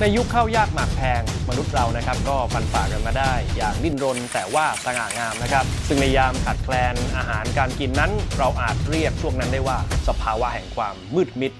ในยุคข้าวยากหมากแพงมนุษย์เรานะครับ ก็ฟันฝ่ากันมาได้ อย่างดิ้นรนแต่ว่าสง่างามนะครับ ซึ่งในยามขาดแคลนอาหารการกินนั้น เราอาจเรียกช่วงนั้นได้ว่า สภาวะแห่งความมืดมิด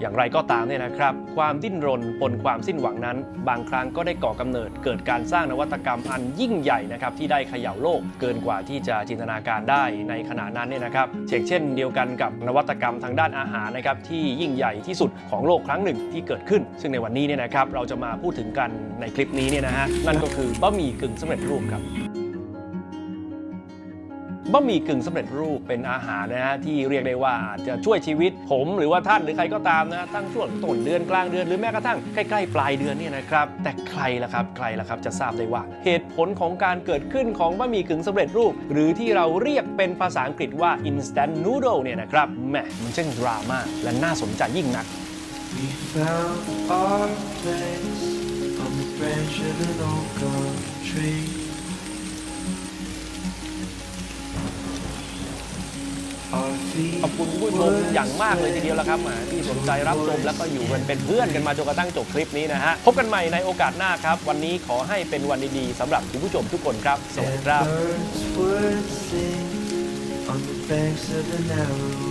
อย่างไรก็ตามเนี่ยนะครับ ความดิ้นรนปนความสิ้นหวังนั้น บางครั้งก็ได้ก่อกำเนิด เกิดการสร้างนวัตกรรมอันยิ่งใหญ่นะครับที่ได้เขย่าโลกเกินกว่าที่จะจินตนาการได้ในขณะนั้นเนี่ยนะครับเช่นเช่นเดียวกันกับนวัตกรรมทางด้านอาหารนะครับที่ยิ่งใหญ่ที่สุดของโลกครั้งหนึ่งที่เกิดขึ้น ซึ่งในวันนี้เนี่ยนะครับเราจะมาพูดถึงกันในคลิปนี้เนี่ยนะฮะนั่นก็คือบะหมี่กึ่งสำเร็จรูปครับ บะหมี่กึ่งสำเร็จรูปเป็นอาหารนะฮะที่เรียกได้ว่าอาจจะช่วยชีวิตผม หรือว่าท่านหรือใครก็ตามนะตั้งช่วงต้นเดือนกลางเดือนหรือแม้กระทั่งใกล้ๆปลายเดือนเนี่ยนะครับแต่ใครล่ะครับใครล่ะครับจะทราบได้ว่า เหตุผลของการเกิดขึ้นของบะหมี่กึ่งสำเร็จรูป หรือที่เราเรียกเป็นภาษาอังกฤษว่า instant noodle เนี่ยนะครับแหมมันช่างดราม่าและน่าสนใจยิ่งนัก We found our place on the branch of an oak oak tree. ขอบคุณผู้ชมอย่างมากเลยทีเดียวละครับแหมที่สนใจรับชมแล้วก็อยู่กันเป็นเพื่อนกันมาจนกระทั่งจบคลิปนี้นะฮะพบกันใหม่ในโอกาสหน้าครับ วันนี้ขอให้เป็นวันดีๆสำหรับคุณผู้ชมทุกคนครับสวัสดีครับ on the banks of the narrow